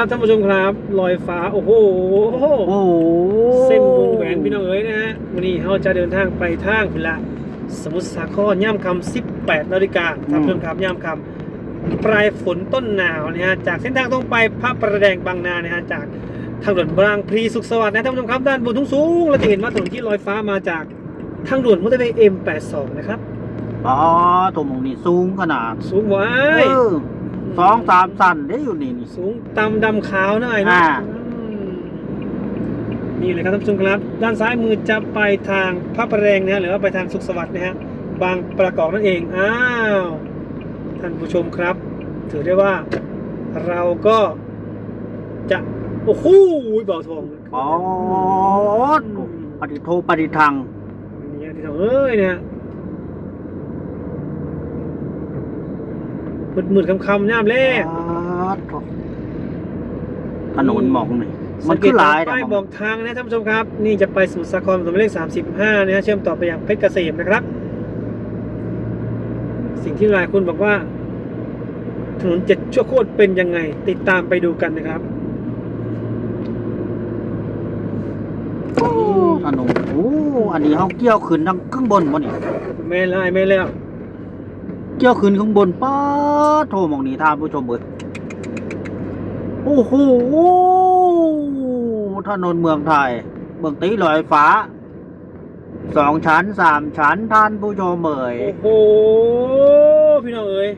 ครับท่านผู้ชมครับลอยฟ้าโอ้โหโอ้โหเส้นวงแหวนพี่น้องเอ๋ยนะฮะวันนี้เราจะเดินทางไปทางพิละสมุทรสาครย่ำคำ18นาฬิกาท่านผู้ชมครับย่ำคำปลายฝนต้นหนาวนะฮะจากเส้นทางตรงไปพระประแดงบางนานะฮะจากทางด่วนบางพลีสุขสวัสดิ์นะท่านผู้ชมครับด้านบนทุ่งสูงเราจะเห็นว่าถนนที่ลอยฟ้ามาจากทางด่วนมอเตอร์เวย์ M82 นะครับอ๋อตัวหมองนี่สูงขนาดสูงไว้เออ สองสามสันได้อยู่นี่นี่ สูงตำดำขาวหน่อยนะอ่า อืมนี่เลยครับท่านผู้ชมครับ ด้านซ้ายมือจะไปทางพระประแดงนะฮะหรือว่าไปทางสุขสวัสดิ์นะฮะบางประกอบนั่นเองอ้าวท่านผู้ชมครับ ถือได้ว่าเราก็จะโอ้โหเบาทองอ๋อปฏิโทปฏิทัง นี่ที่ทองเอ้ยเนี่ย มืดมืดๆคำๆย่ามแรกอ๋อโถ่ถนนหมองนี่มันคือหลายสังเกตตมป้ายบอกทางนะท่านผู้ชมครับ นี่จะไปสมุทรสาครถนนเลข 35นะฮะเชื่อมต่อไปยังเพชรเกษมนะครับ สิ่งที่หลายคนบอกว่า ถนนเจ็ดชั่วโคตรเป็นยังไง ติดตามไปดูกันนะครับโอ้ถนนโอ้อันนี้เขาเกี่ยวขึ้นทางข้างบนบ่นี่แม่ไล่แม่แล้ว เกี่ยวขึ้นข้างบนป้าดโทรหมองนี่ท่านผู้ชมเบิดโอ้โหถนนเมืองไทยเมืองตีลอยฟ้าสองชั้นสามชั้นท่านผู้ชมเอ่ยโอ้โหพี่น้องเอ๋ย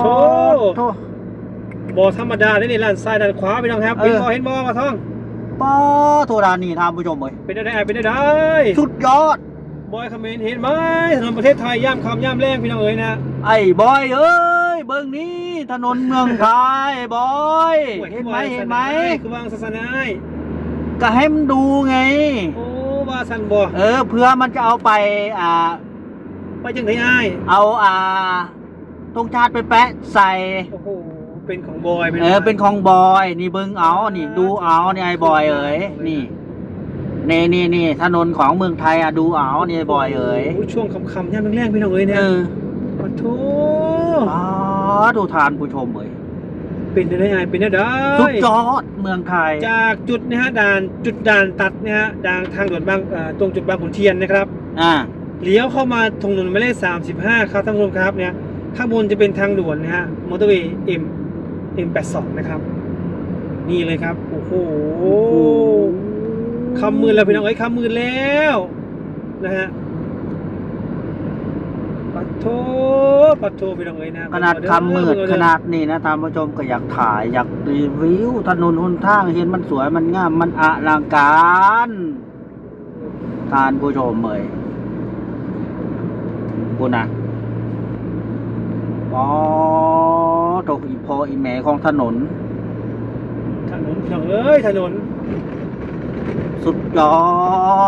โถ่โทษบอธรรมดาได้ในด้านซ้ายด้านขวาพี่น้องครับเออเห็นบอเห็นบอมาท่องป้าโทษดานนี่ท่านผู้ชมเอ่ยเป็นได้ไอ้เป็นได้ได้สุดยอด บอยคอมเขมนต์เห็นไหมถนนประเทศไทยย่ามคำย่ามแรงพี่น้องเอ๋ยนะไอ้บอยเอ้ยเบิ่งนี้ถนนเมืองไทยบอยเห็นไหมเห็นไหมคือวางศาสนาก็ให้มันดูไง โอ้บาสันบอเออเพื่อมันจะเอาไปอ่า ไปจังไหนอ้ายเอาอ่าธงชาติไปแปะใส่โอ้โหเป็นของบอยเออเป็นของบอยนี่เบิ่งเอานี่ดูเอานี่ไอ้บอยเอ๋ยนี่ นี่นี่นี่ถนนของเมืองไทยอะดูเอานี่ไอ้บอยเอ๋ยโช่วงคำๆย่ามแรงๆพี่น้องเอ๋ยเนี่ยเออขอโทษอ๋อดูทานผู้ชมเอ๋ยเป็นได้ไงเป็นได้ได้สุดยอดเมืองไทย จากจุดนะฮะด่านจุดด่านตัดนะฮะด่านทางด่วนบางเอ่อตรงจุดบางขุนเทียนนะครับอ่าเลี้ยวเข้ามาตรงถนนหมายเลข35ครับท่านผู้ชมครับเนี่ยข้างบนจะเป็นทางด่วนนะฮะมอเตอร์เวย์ M M82 นะครับ นี่เลยครับ โอ้โห คำมือแล้วพี่น้องเอ้ยคำมือแล้วนะฮะปัดโทปัดโทพี่น้องเอ้ยนะขนาดคำมืดขนาดนี้นะท่านผู้ชมก็อยากถ่ายอยากรีวิวถนนหนทางเห็นมันสวยมันงามมันอลังการท่านผู้ชมเอ่ยกูนะอ๋อตกอีพออีแหมของถนน ถนนพี่น้องเอ้ยถนน สุดยอ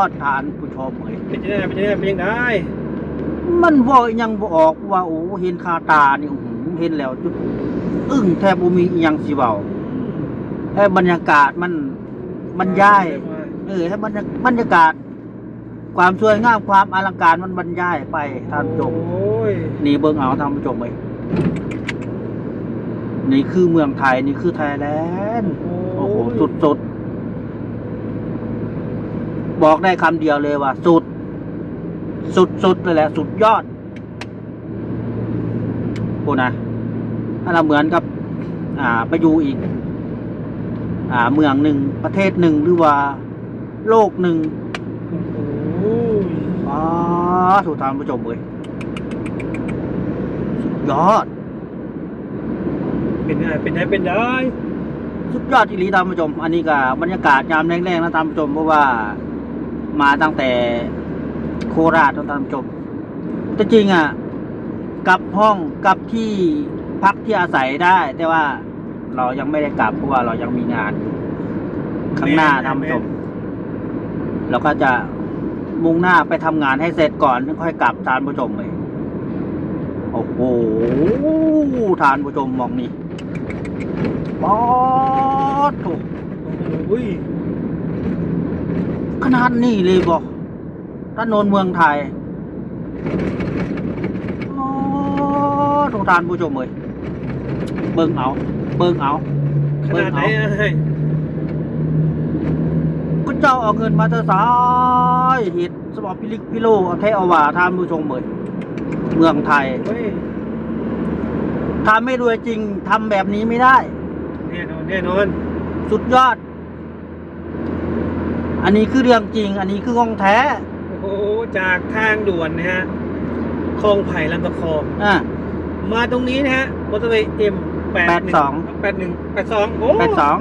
ดท่านผู้ชมเอ่ยเป็นยังไงเป็นยังไงเป็นยังไงมันว่ายังบออกว่าโอ้เห็นคาตานี่อื้อหือเห็นแล้วจุดอึ้งแทบบ่มีอหยังสิเว้าแค่บรรยากาศมันมันย้ายเออให้บรรยาบรรยากาศ ความสวยงามความอลังการมันบรรยายไปท่านผู้ชมโอ้ยนี่เบิ่งเอาท่านผู้ชมเลยนี่คือเมืองไทยนี่คือไทยแลนด์โอ้โหสุดสุด บอกได้คำเดียวเลยว่า สุด สุดสุดเลยแหละ สุดยอดโอ้นะถ้าเราเหมือนกับ อ่าไปอยู่อีก อ่า เมืองหนึ่งประเทศหนึ่งหรือว่า โลกหนึ่งโอ้ยอ๋อถูกทานผู้ชมเลยสุดยอด เป็นยังไงเป็นยังไงเป็นได้สุดยอดที่ลีท่านผู้ชม อันนี้ก็บรรยากาศยามแรงๆนะท่านผู้ชมเพราะว่า มาตั้งแต่โคราชนะท่านผู้ชมแต่จริงอะกลับห้องกลับที่พักที่อาศัยได้ แต่ว่าเรายังไม่ได้กลับเพราะว่าเรายังมีงานอยู่ข้างหน้าท่านผู้ชมเราก็จะมุ่งหน้าไปทำงานให้เสร็จก่อนค่อยกลับทานผู้ชมเลยโอ้โหทานผู้ชมมองนี่บอสถูกโอ้ย ขนาดนี้เลยบอกถนนเมืองไทยอ๋อถูกทานผู้ชมเลยเบิ่งเอา เบิ่งเอาคขนาดไหนเบิ่งอะเอาก็เจ้าเอาเงินมาเธอสายเห็ดสมองพิลิกพิโลเอาแท้เอาว่าทานผู้ชมเหมือนเมืองไทยเฮ้ยทำไม่รวยจริงทำแบบนี้ไม่ได้แน่นอนแน่นอน สุดยอด อันนี้คือเรื่องจริง อันนี้คือของแท้ โอ้โหจากทางด่วนนะฮะคลองไผ่ลำตะคองอะมาตรงนี้นะฮะมอเตอร์เวย์เอ็มแปด82แปดหนึ่งแปดสองโอ้แปดสอง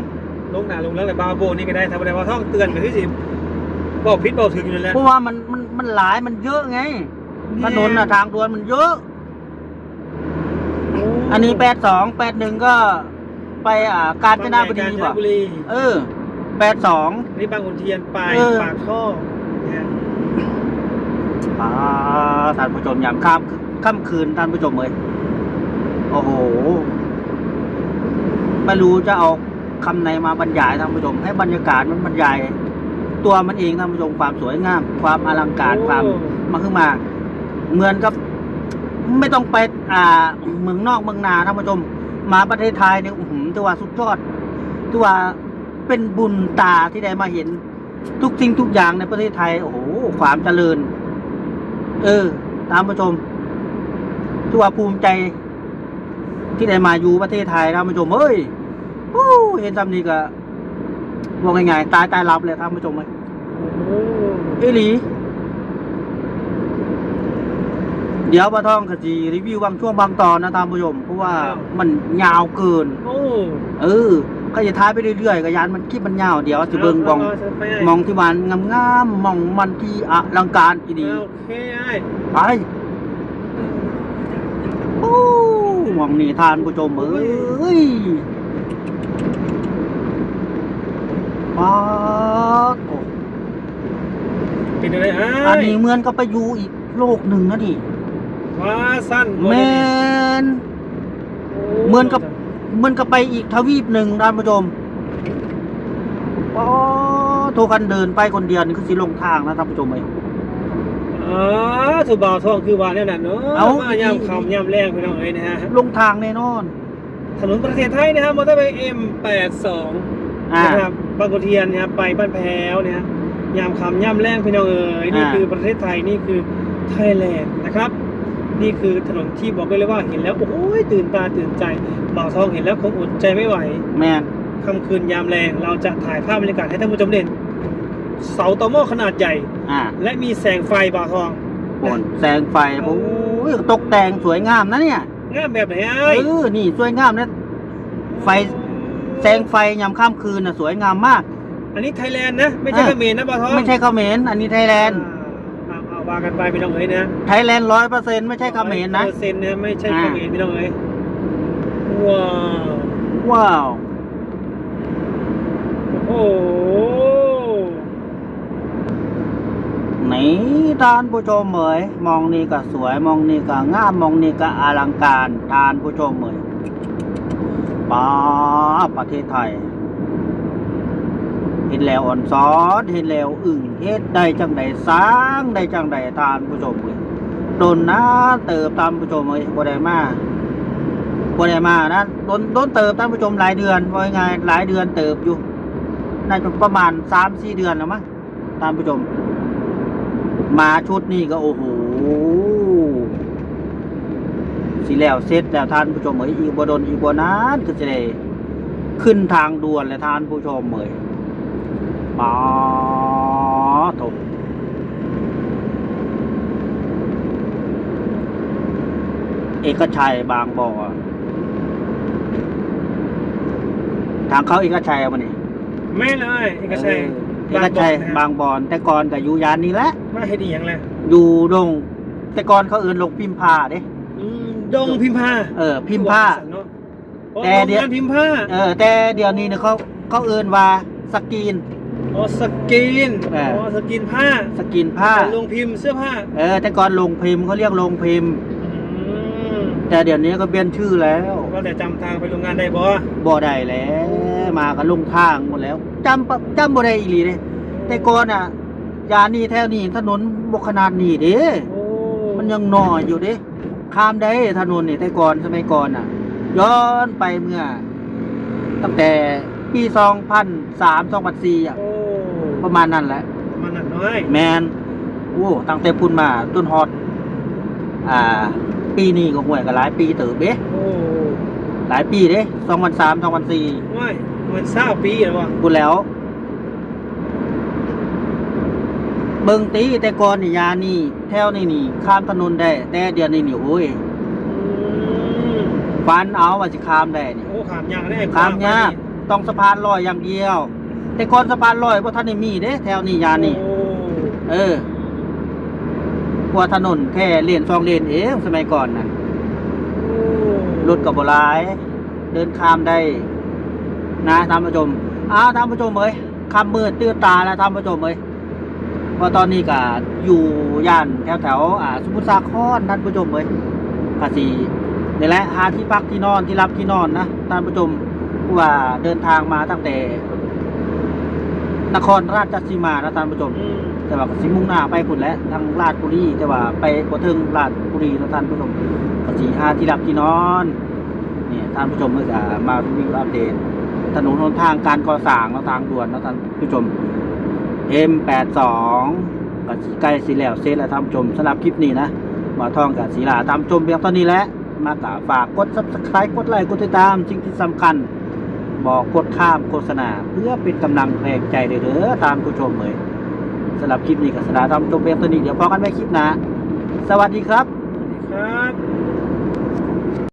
ลงหนาลงแล้วแต่บาโบนี่ก็ได้ทำอะไรว่าท่องเตือนกันที่สิบอกพิษบอกถึงอยู่นั่นแหละเพราะว่ามันมันมันหลายมันเยอะไงถนนน่ะทางด่วนมันเยอะโอันนี้แปดสองแปดหนึ่งก็ไปอ่ากาญจนบุรีกาญจป่ะนบุรีเออ แปดสองอันนี่บางขุนเทียนไปเออ ปากท่อนะฮะอ่าท่านผู้ชมยามค่ำค่ำคืนท่านผู้ชมเลยโอ้โห ไม่รู้จะเอาคำไหนมาบรรยายท่านผู้ชม ให้บรรยากาศมันบรรยาย ตัวมันเองท่านผู้ชมความสวยงาม ความอลังการความ โอ้มาขึ้นมา เหมือนกับ ไม่ต้องไปอ่าเมืองนอกเมืองนาท่านผู้ชม มาประเทศไทยเนี่ยอื้อหือถือว่าสุดยอดถือว่า เป็นบุญตาที่ได้มาเห็น ทุกสิ่งทุกอย่างในประเทศไทย โอ้โหความเจริญ เออ ตามผู้ชมถือว่าภูมิใจ ที่ได้มาอยู่ประเทศไทยท่านผู้ชมเอ้ยปู้เห็นทำนี้ก็ว่าง่ายๆตายตายรับเลยท่านผู้ชมเลยโอ้เอหลีเดี๋ยวปะท่องกจีรีวิวบางช่วงบางตอนนะท่านผู้ชมเพราะว่ามันยาวเกินโอ้เออ ก็จะท้ายไปเรื่อยๆก็ยานมันคลิปมันยาวเดี๋ยวจะเบิ่งมองาาาไปไมองที่มันงามๆมองมันที่อลังการอีดีโอเคไอ้ไปโอ้มองนี่ท่านผู้ชมเอ้ยป๊าดโอ้เป็นอะไรไอ้อันนี้เหมือนกับไปอยู่อีกโลกหนึ่งนะดิว้าสั้นแมนเหมือนกับเห มือนกับไปอีกทวีปหนึ่งท่านผู้ชมอ๋อโทรกันเดินไปคนเดียวนี่คือสิลงทางนะท่านผู้ชมเอ้ย อ๋อถูกบ่าวทองคือว่าแน่นอนเนาะเอ้ามายามคำยามแรงพี่น้องเอ้ยนะฮะ ลงทางแน่นอน ถนนประเทศไทยนะครับมอเตอร์เวย์ M82 อ่า นะครับบางขุนเทียนนะครับไปบ้านแพ้วนะฮะยามคำยามแรงพี่น้องเอ๋ยนี่อ่า คือประเทศไทยนี่คือไทยแลนด์นะครับ นี่คือถนนที่บอกได้เลยว่าเห็นแล้วโอ้ยตื่นตาตื่นใจบ่าวทองเห็นแล้วคงอดใจไม่ไหว แมนค่ำคืนยามแรงเราจะถ่ายภาพบรรยากาศให้ท่านผู้ชมเด่นเสาตอหม้อขนาดใหญ่ อ่าและมีแสงไฟบ่าวทองบนแสงไฟโอ้ยตกแต่งสวยงามนะเนี่ยงามแบบไหนเอไอ้อนี่สวยงามนะไฟแสงไฟยามค่ำคืนน่ะสวยงามมาก อันนี้ไทยแลนด์นะ ไม่ใช่อ่าเขมรนะบ่าวทองไม่ใช่เขมรอันนี้ไทยแลนด์อ่าเอาเอา ว่ากันไปพี่น้องเอ๋ยนะไทยแลนด์ร้อยเปอร์เซ็นต์ไม่ใช่เขมรนะเปอร์เซ็นต์นะไม่ใช่อ่าเขมรพี่น้องเอ๋ยว้าวว้าวโอ้โหนี่ท่านผู้ชมเหมยมองนี่ก็สวยมองนี่ก็งามมองนี่ก็อลังการท่านผู้ชมเหมยป้าประเทศไทย เห็นแล้วอ่อนซอนเห็นแล้วอึ่งเฮ็ดได้จังใดสร้างได้จังใดทานผู้ชมเลยโดนนะเติบตามผู้ชมเลยบ่ได้มาบ่ได้มานะโดนโดนเติบท่านผู้ชมหลายเดือนว่าไงหลายเดือนเติบอยู่น่าจะประมาณสามสี่เดือนแล้วมั้งท่านผู้ชม มาชุดนี้ก็โอ้โหสิแล้วเสร็จแล้วท่านผู้ชมเอ้ยอีกบ่โดนอีกบ่นานก็จะได้ขึ้นทางด่วนแล้วท่านผู้ชมเอ้ย ป๋าโถเอกชัยบางบ่อทางเขาเอกชัยมันนี่แม่เลยเอกชัยเอกชัยบางบอนแต่ก่อนกับอยู่ยานนี้แหละมาเฮ็ดอีหยังแหละอยู่ดง แต่ก่อนเขาเอื่นลงพิมพ์ผ้าเด้อืมดงพิมพ์ผ้าเออ พิมพ์ผ้าเนาะแต่แต่เดี๋เดี๋ยยววพิมพ์ผ้าเออ แต่เดี๋ยวนี้เนี่ยเขาเขาเอื่นว่าสกรีน อ๋อสกรีนเอออ๋อ๋อสกรีนผ้าสกรีนผ้า ลงพิมพ์เสื้อผ้าเออ แต่ก่อนลงพิมพ์เขาเรียกลงพิมพ์ อืมแต่เดี๋ยวนี้ก็เปลี่ยนชื่อแล้วก็แต่จำทางไปโรงงานได้บ่บ่ได้แล้ว มาก็ลงทางหมดแล้วจำปะจำบ่ได้อีหลีเลยแต่ก่อนอะยานี่แถวนี้ถนนบ่ขนาดนี้เด้ โอ้มันยังน้อยอยู่เด้ข้ามได้ถนนนี่แต่ก่อนสมัยก่อนอะ ย้อนไปเมื่อ ตั้งแต่ปีสองพันสามสองพันสี่อะโอ้ ประมาณนั้นแหละ มันหนักน้อยแมนโอ้ตั้งแต่พุ่นมาจนฮอด อ่า ปีนี้ก็ห่วยกันหลายปีเติบเด้โอ้หลายปีเด้สองพันสามสองพันสี่ไม่มันเศร้าปีแล้ววะพูดแล้ว เบิ่งตีแต่ก่อนนี่ยานี่แถวนี่นี่ ข้ามถนนได้ แต่เดี๋ยวนี้นี่โอ้ยอืมฟันเอาว่าสิข้ามได้นี่โอ้ขามยากได้ไอ้ข้ามยากต้องสะพานลอยอย่างเดียว แต่ก่อนสะพานลอยบ่ทันได้มีเด้ แถวนี้ยานี่โอ้เออเพราะว่าถนนแค่เลนสองเลนเองสมัยก่อนน่ะโอ้รถกับโบราณเดินข้ามได้ นะท่านผู้ชมอ้าวท่านผู้ชมเอ้ยคำมืดตื้อตาแล้วท่านผู้ชมเอ้ยเพราะตอนนี้ก็อยู่ย่านแถวแถวๆอ่าสมุทรสาครท่านผู้ชมเอ้ยภาษีนี่แหละหาที่พักที่นอนที่รับที่นอนนะท่านผู้ชมว่าเดินทางมาตั้งแต่ นครราชสีมานะท่านผู้ชมอืมแต่ว่าก็สิมุ่งหน้าไปพุ่นแหล้วทางราชบุรีแต่ว่าไปบ่ถึงราชบุรีนะท่านผู้ชมก็สิหาที่รับที่นอนนี่ท่านผู้ชมก็จะมารีวิวอัปเดตถนนหนทางการก่อสร้างและทางด่วนนะท่านผู้ชม M82 ก็สิใกล้สิแล้วเสร็จแล้วท่านผู้ชมสำหรับคลิปนี้นะมาท่องกับศิลาตามชมเพียงเท่านี้แหละมากะฝากกด Subscribe กดไลค์กดติดตามสิ่งที่สำคัญ บอกกดข้ามโฆษณา เพื่อเป็นกำลังแรงใจเด้อตามผู้ชมเลยสำหรับคลิปนี้ก็สนาทำจบเพียงตัวนี้เดี๋ยวพอกันไว้คลิปหนะสวัสดีครับครับ